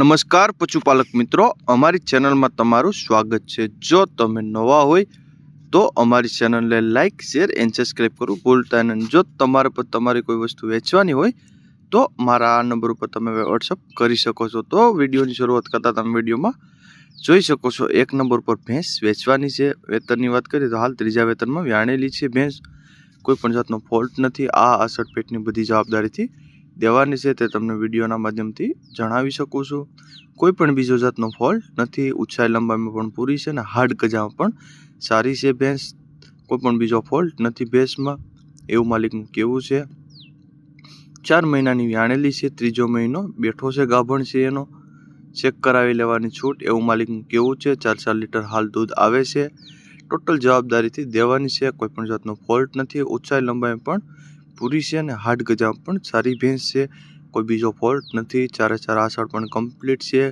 નમસ્કાર, પશુપાલક મિત્રો. અમારી ચેનલમાં તમારું સ્વાગત છે. જો તમે નવા હોય, તો અમારી ચેનલને લાઇક શેર એન્ડ સબસ્ક્રાઈબ કરવું ભૂલતા નહીં. જો તમારે પર તમારી કોઈ વસ્તુ વેચવાની હોય, તો મારા આ નંબર ઉપર તમે વોટ્સઅપ કરી શકો છો. તો વિડીયોની શરૂઆત કરતાં તમે વિડીયોમાં જોઈ શકો છો. એક નંબર પર ભેંસ વેચવાની છે. વેતનની વાત કરીએ તો હાલ ત્રીજા વેતનમાં વ્યાણેલી છે. ભેંસ કોઈ પણ જાતનો ફોલ્ટ નથી. આ અસર પેટની બધી જવાબદારીથી દેવાની છે તે તમને વિડીયોના માધ્યમથી જણાવી શકું છું. કોઈ પણ બીજો જાતનો ફોલ્ટ નથી ઊંચાઈ લંબાઈમાં પણ પૂરી છે અને હાર્ડ ગજામાં પણ સારી છે ભેંસ. કોઈ પણ બીજો ફોલ્ટ નથી ભેંસમાં, એવું માલિકનું કેવું છે. ચાર મહિનાની વ્યાણેલી છે, ત્રીજો મહિનો બેઠો છે, ગાભણ છે એનો. ચેક કરાવી લેવાની છૂટ, એવું માલિકનું કેવું છે. ચાર ચાર લીટર હાલ દૂધ આવે છે. ટોટલ જવાબદારીથી દેવાની છે, કોઈ પણ જાતનો ફોલ્ટ નથી ઊંચાઈ લંબાઈ પણ પૂરી છે અને હાડ ગજા પણ સારી ભેંસ છે. કોઈ બીજો ફોલ્ટ નથી. ચારે ચાર આસળ પણ કમ્પ્લીટ છે.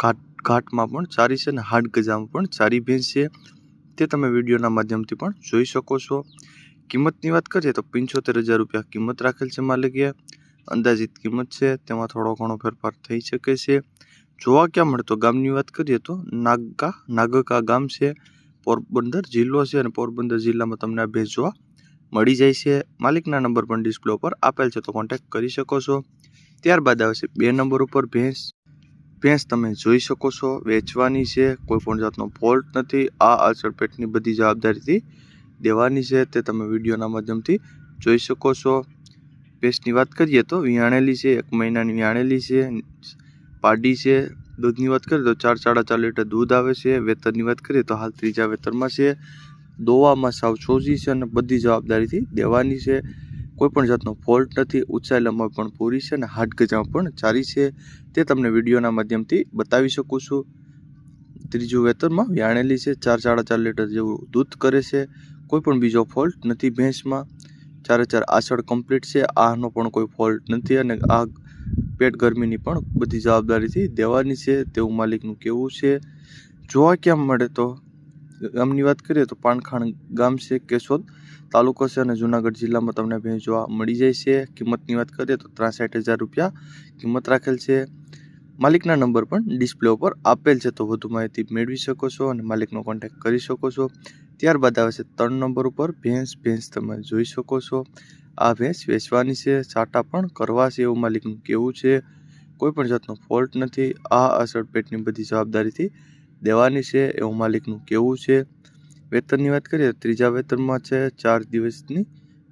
ઘાટ, ઘાટમાં પણ સારી છે અને હાડ ગજામાં પણ સારી ભેંસ છે. તે તમે વિડીયોના માધ્યમથી પણ જોઈ શકો છો. કિંમતની વાત કરીએ તો પંચોતેર હજાર રૂપિયા કિંમત રાખેલ છે માલિકે. અંદાજિત કિંમત છે. તેમાં થોડો ઘણો ફેરફાર થઈ શકે છે. જોવા ક્યાં મળે તો ગામની વાત કરીએ તો નાગકા નાગકા ગામ છે. પોરબંદર જિલ્લો છે અને પોરબંદર જિલ્લામાં તમને આ ભેંસ જોવા મળી જાય છે. માલિકના નંબર પણ ડિસ્પ્લે ઉપર આપેલ છે, તો કોન્ટેક્ટ કરી શકો છો. ત્યારબાદ આવશે બે નંબર ઉપર ભેંસ. ભેંસ તમે જોઈ શકો છો, વેચવાની છે, કોઈ પણ જાતનો ફોલ્ટ નથી. આ અસર પેટની બધી જવાબદારીથી દેવાની છે, તે તમે વિડીયોના માધ્યમથી જોઈ શકો છો. ભેંસની વાત કરીએ તો વિયાણેલી છે, એક મહિનાની વિયાણેલી છે, પાડી છે, દૂધની વાત કરીએ તો ચાર સાડા ચાર લીટર દૂધ આવે છે. વેતરની વાત કરીએ તો હાલ ત્રીજા વેતરમાં છે. દોવામાં સાવ સોજી છે અને બધી જવાબદારીથી દેવાની છે. કોઈ પણ જાતનો ફોલ્ટ નથી, ઊંચાઈ લંબાઈ પણ પૂરી છે અને હાડ ગજામાં પણ સારી છે. તે તમને વિડીયોના માધ્યમથી બતાવી શકું છું. ત્રીજું વેતનમાં વ્યાણેલી છે, ચાર સાડા ચાર લીટર જેવું દૂધ કરે છે. કોઈ પણ બીજો ફોલ્ટ નથી ભેંસમાં. ચારે ચાર આસળ કમ્પ્લીટ છે. આનો પણ કોઈ ફોલ્ટ નથી અને આ પેટ ગરમીની પણ બધી જવાબદારીથી દેવાની છે. તેવું માલિકનું કેવું છે. જોવા કેમ મળે તો? ગામની વાત કરીએ તો પાનખાણ ગામ છે કેશોદ. તાલુકો છે અને જુનાગઢ જિલ્લામાં તમને ભેંસ જોવા મળી જાય છે. કિંમતની વાત કરીએ તો ત્રાસઠ હજાર રૂપિયા કિંમત રાખેલ છે. માલિકના નંબર પણ ડિસ્પ્લે ઉપર આપેલ છે, તો વધુ માહિતી મેળવી શકો છો અને માલિકનો કોન્ટેક્ટ કરી શકો છો. ત્યારબાદ આવે છે ત્રણ નંબર ઉપર ભેંસ ભેંસ તમે જોઈ શકો છો. આ ભેંસ વેચવાની છે સાટા પણ કરવા છે એવું માલિકનું કેવું છે. કોઈ પણ જાતનો ફોલ્ટ નથી. આ અસર પેટની બધી જવાબદારીથી દેવાની છે એવું માલિકનું કેવું છે. વેતનની વાત કરીએ તો ત્રીજા વેતનમાં છે, ચાર દિવસની.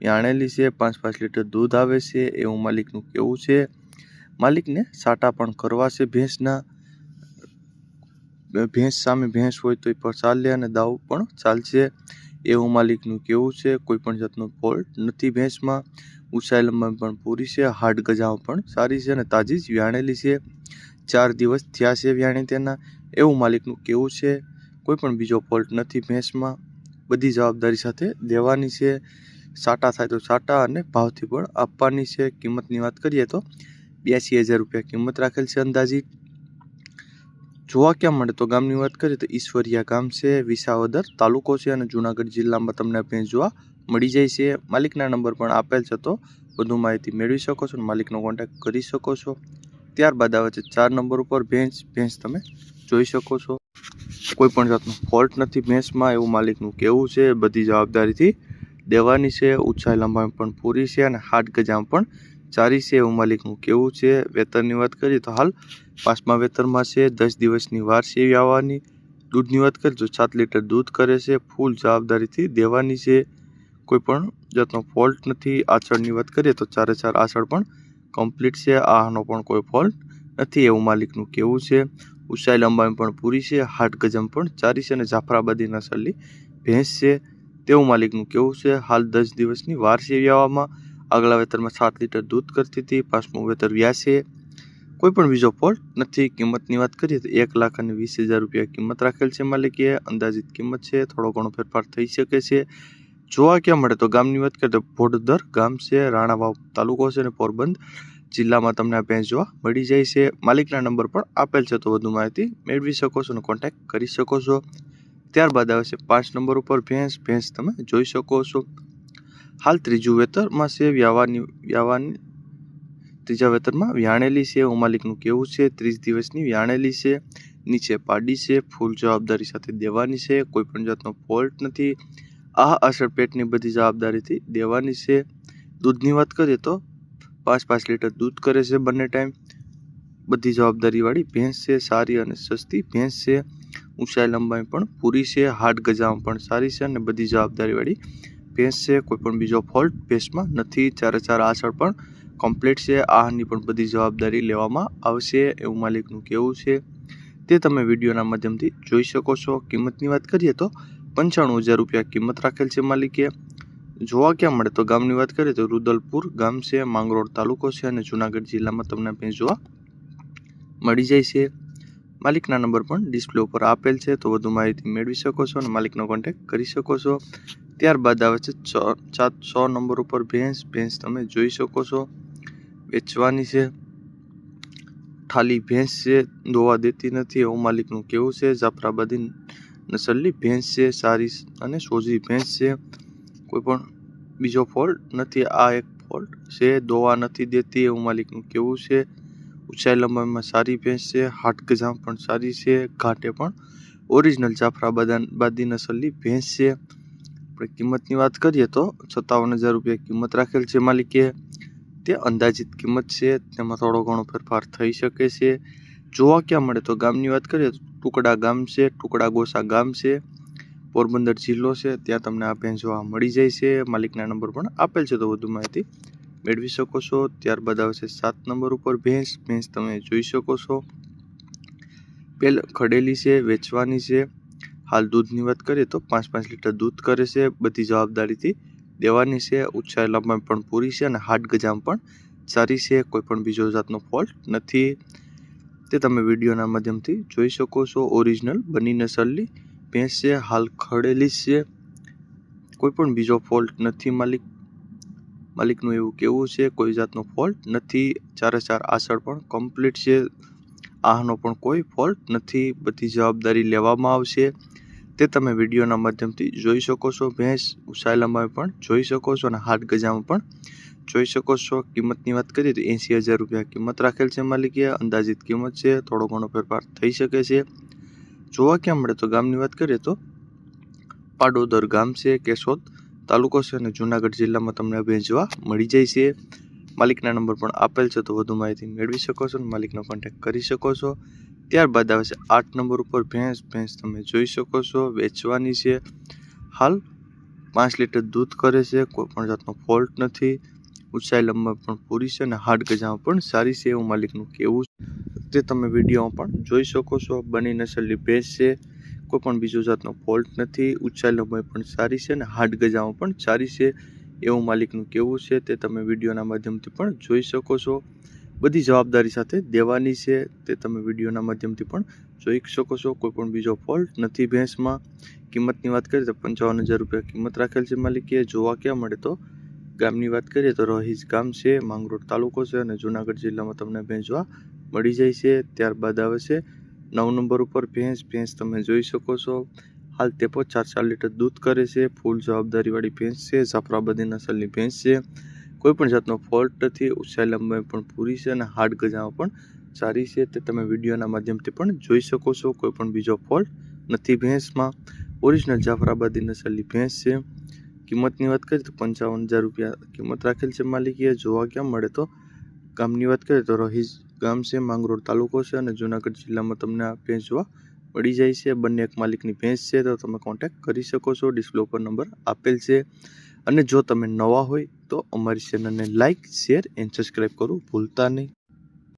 આણેલી છે પાંચ પાંચ લીટર દૂધ આવે છે એવું માલિકનું કેવું છે. માલિકને સાટા પણ કરવા છે ભેંસના. ભેંસ સામે ભેંસ હોય તો એ પણ ચાલે અને દાવ પણ ચાલશે એવું માલિકનું કેવું છે. કોઈ પણ જાતનો ફોલ્ટ નથી ભેંસમાં. ઊંચાઈ લંબાઈ પણ પૂરી છે, હાડ ગજામાં પણ સારી છે અને તાજી જ વ્યાણેલી છે. ચાર દિવસ થયા છે વ્યાણી તેના. એવું માલિકનું કેવું છે કોઈ પણ બીજો ફોલ્ટ નથી ભેંસમાં. બધી જવાબદારી સાથે દેવાની છે. સાટા થાય તો સાટા અને ભાવથી પણ આપવાની છે. કિંમતની વાત કરીએ તો બ્યાસી હજાર રૂપિયા કિંમત રાખેલ છે અંદાજિત. જોવા ક્યાં મળે તો ગામની વાત કરીએ તો ઈશ્વરિયા ગામ છે, વિસાવદર તાલુકો છે અને જુનાગઢ જિલ્લામાં તમને ભેંસ જોવા મળી જાય છે. માલિકના નંબર પણ આપેલ છે તો વધુ માહિતી મેળવી શકો છો અને માલિકનો કોન્ટેક્ટ કરી શકો છો. ત્યારબાદ આવે છે. ચાર નંબર ઉપર ભેંસ ભેંસ તમે જોઈ શકો છો. કોઈ પણ જાતનો ફોલ્ટ નથી ભેંસમાં, એવું માલિકનું કેવું છે. બધી જવાબદારીથી દેવાની છે ઊંચાઈ લંબાઈ પણ પૂરી છે અને હાડ ગજામાં પણ ચારી છે એવું માલિકનું કેવું છે. વેતનની વાત કરીએ તો હાલ પાંચમા વેતનમાં છે. દસ દિવસની વાર છે આવવાની. દૂધની વાત કરીએ તો સાત લીટર દૂધ કરે છે. ફૂલ જવાબદારીથી દેવાની છે. કોઈ પણ જાતનો ફોલ્ટ નથી. આચળની વાત કરીએ તો ચારે ચાર આચળ પણ કમ્પ્લીટ છે. આનો પણ કોઈ ફોલ્ટ નથી. એવું માલિકનું કેવું છે. ઉષાઈ લંબાઈ પણ પૂરી છે. હાટ ગજમ પણ ચારી છે અને જાફરાબાદી નસલની ભેંસ છે. તેવું માલિકનું કેવું છે. હાલ દસ દિવસની વાર છે એવી આગલા વેતરમાં સાત લીટર દૂધ કરતી હતી. પાંચમું વેતર વ્યાસે કોઈ પણ બીજો ફોલ્ટ નથી. કિંમતની વાત કરીએ તો એક લાખ અને વીસ હજાર રૂપિયા કિંમત રાખેલ છે માલિકે અંદાજિત કિંમત છે. થોડો ઘણો ફેરફાર થઈ શકે છે. જોવા ક્યાં મળે તો ગામની વાત કરીએ તો ભોડદર ગામ છે, રાણાવાવ તાલુકો છે અને પોરબંદર જિલ્લામાં તમને આ ભેંસ જોવા મળી જાય છે. માલિકના નંબર પણ આપેલ છે તો વધુ માહિતી મેળવી શકો છો અને કોન્ટેક્ટ કરી શકો છો. ત્યારબાદ આવે છે પાંચ નંબર ઉપર ભેંસ. ભેંસ તમે જોઈ શકો છો. હાલ ત્રીજું વેતરમાં છે, વ્યાવાની વ્યાવાની, ત્રીજા વેતરમાં વ્યાણેલી છે. એવું માલિકનું કેવું છે, ત્રીસ દિવસની વ્યાણેલી છે. નીચે પાડી છે, ફૂલ જવાબદારી સાથે દેવાની છે. કોઈ પણ જાતનો ફોલ્ટ નથી. આ અસર પેટની બધી જવાબદારીથી દેવાની છે. દૂધની વાત કરીએ તો પાંચ પાંચ લીટર દૂધ કરે છે બંને ટાઈમ. બધી જવાબદારીવાળી ભેંસ છે, સારી અને સસ્તી ભેંસ છે. ઊંચાઈ લંબાઈ પણ પૂરી છે, હાડ ગજામાં પણ સારી છે અને બધી જવાબદારીવાળી ભેંસ છે. કોઈ પણ બીજો ફોલ્ટ ભેંસમાં નથી. ચારે ચાર આસળ પણ કમ્પ્લીટ છે. આહારની પણ બધી જવાબદારી લેવામાં આવશે એવું માલિકનું કહેવું છે. તે તમે વિડીયોના માધ્યમથી જોઈ શકો છો. કિંમતની વાત કરીએ તો પંચાણું હજાર રૂપિયા કિંમત રાખેલ છે માલિકે. જોવા ક્યાં મળે તો ગામની વાત કરીએ તો રુદલપુર ગામ છે, માંગરોળ તાલુકો છે અને જુનાગઢ જિલ્લામાં તમને ભેંસ જોવા મળી જાય છે. માલિકના નંબર પણ ડિસ્પ્લે ઉપર આપેલ છે, તો વધુ માહિતી મેળવી શકો છો અને માલિકનો કોન્ટેક્ટ કરી શકો છો. ત્યારબાદ આવે છે છ સાત સો નંબર ઉપર ભેંસ ભેંસ તમે જોઈ શકો છો. વેચવાની છે. ઠાલી ભેંસ છે, દોવા દેતી નથી, એવું માલિકનું કેવું છે. જાફરાબાદી નસલની ભેંસ છે સારી અને સોજી ભેંસ છે કોઈ પણ બીજો ફોલ્ટ નથી. આ એક ફોલ્ટ છે, દોવા નથી દેતી એવું માલિકનું કેવું છે. ઊંચાઈ લંબાઈમાં સારી ભેંસ છે હાટ ગજામ પણ સારી છે, ઘાટે પણ ઓરિજિનલ જાફરાબાદી નસલની ભેંસ. છે આપણે કિંમતની વાત કરીએ તો સત્તાવન હજાર રૂપિયા કિંમત રાખેલ છે માલિકે. તે અંદાજિત કિંમત છે, તેમાં થોડો ઘણો ફેરફાર થઈ શકે છે. જોવા ક્યાં મળે તો ગામની વાત કરીએ તો ટુકડા ગામ છે, ટુકડા ગોસા ગામ છે, પોરબંદર જિલ્લો છે, ત્યાં તમને આ ભેંસ જોવા મળી જાય છે. માલિકના નંબર પણ આપેલ છે, તો વધુ માહિતી મેળવી શકો છો. ત્યારબાદ આવશે સાત નંબર ઉપર ભેંસ. ભેંસ તમે જોઈ શકો છો. પેલ ખડેલી છે, વેચવાની છે. હાલ દૂધની વાત કરીએ તો પાંચ પાંચ લીટર દૂધ કરે છે. બધી જવાબદારીથી દેવાની છે. ઊંચાઈ લંબાઈ પણ પૂરી છે અને હાટ ગજામ પણ સારી છે. કોઈ પણ બીજો જાતનો ફોલ્ટ નથી. તે તમે વિડીયોના માધ્યમથી જોઈ શકો છો. ઓરિજિનલ બની નસલની ભેંસ છે હાલ ખડેલી છે. કોઈ પણ બીજો ફોલ્ટ નથી માલિક. માલિકનું એવું કેવું છે, કોઈ જાતનો ફોલ્ટ નથી. ચારે ચાર આસળ પણ કમ્પ્લીટ છે. આનો પણ કોઈ ફોલ્ટ નથી. બધી જવાબદારી લેવામાં આવશે. તે તમે વિડીયોના માધ્યમથી જોઈ શકો છો. ભેંસ ઉછાયલામાં પણ જોઈ શકો છો અને હાટ ગજામાં પણ જોઈ શકો છો કિંમતની વાત કરીએ તો એંસી હજાર રૂપિયા કિંમત રાખેલ છે માલિકીએ અંદાજિત કિંમત છે, થોડો ઘણો ફેરફાર થઈ શકે છે. જોવા ક્યાં મળે તો ગામની વાત કરીએ તો પાડોદર ગામ છે, કેશોદ તાલુકો છે અને જુનાગઢ જિલ્લામાં તમને ભેંચવા મળી જાય છે. માલિકના નંબર પણ આપેલ છે તો વધુ માહિતી મેળવી શકો છો અને માલિકનો કોન્ટેક્ટ કરી શકો છો. ત્યારબાદ આવે છે આઠ નંબર ઉપર ભેંસ ભેંસ તમે જોઈ શકો છો, વેચવાની છે. હાલ પાંચ લીટર દૂધ કરે છે, કોઈ પણ જાતનો ફોલ્ટ નથી. ઊંચાઈ લંબાઈ પણ પૂરી છે અને હાડ પણ સારી છે એવું માલિકનું કહેવું તે તમે વિડીયોમાં પણ જોઈ શકો છો. બની નસલની ભેંસ છે. કોઈ પણ બીજો જાતનો ફોલ્ટ નથી. ઊંચાઈ લંબાઈ પણ સારી છે અને હાડ પણ સારી છે એવું માલિકનું કહેવું છે. તે તમે વિડીયોના માધ્યમથી પણ જોઈ શકો છો. બધી જવાબદારી સાથે દેવાની છે. તે તમે વિડીયોના માધ્યમથી પણ જોઈ શકો છો. કોઈ પણ બીજો ફોલ્ટ નથી ભેંસમાં. કિંમતની વાત કરીએ તો પંચાવન હજાર રૂપિયા કિંમત રાખેલ છે માલિકીએ જોવા ક્યાં મળે તો ગામની વાત કરીએ તો રહીજ ગામ છે, માંગરોળ તાલુકો છે અને જુનાગઢ જિલ્લામાં તમને ભેંસવા મળી જાય છે. ત્યારબાદ આવે છે નવ નંબર ઉપર ભેંસ. ભેંસ તમે જોઈ શકો છો. હાલ તે પણ ચાર ચાર લીટર દૂધ કરે છે. ફૂલ જવાબદારીવાળી ભેંસ છે. જાફરાબાદી નસલની ભેંસ છે. કોઈ પણ જાતનો ફોલ્ટ નથી. ઊંચાઈ લંબાઈ પણ પૂરી છે અને હાડ ગજામાં પણ સારી છે. તે તમે વિડીયોના માધ્યમથી પણ જોઈ શકો છો. કોઈ પણ બીજો ફોલ્ટ નથી ભેંસમાં. ઓરિજિનલ જાફરાબાદી નસલની ભેંસ છે. કિંમતની વાત કરીએ તો પંચાવન હજાર રૂપિયા કિંમત રાખેલ છે માલિકીએ જોવા ક્યાં મળે તો? ગામની વાત કરીએ તો રહીજ ગામ છે, માંગરોળ તાલુકો છે અને જુનાગઢ જિલ્લામાં તમને આ ભેંસ જોવા મળી જાય છે. બંને એક માલિકની ભેંસ છે તો તમે કોન્ટેક્ટ કરી શકો છો. ડિસ્પ્લે ઉપર નંબર આપેલ છે. અને જો તમે નવા હોય તો અમારી ચેનલને લાઇક શેર એન્ડ સબસ્ક્રાઈબ કરવું ભૂલતા નહીં.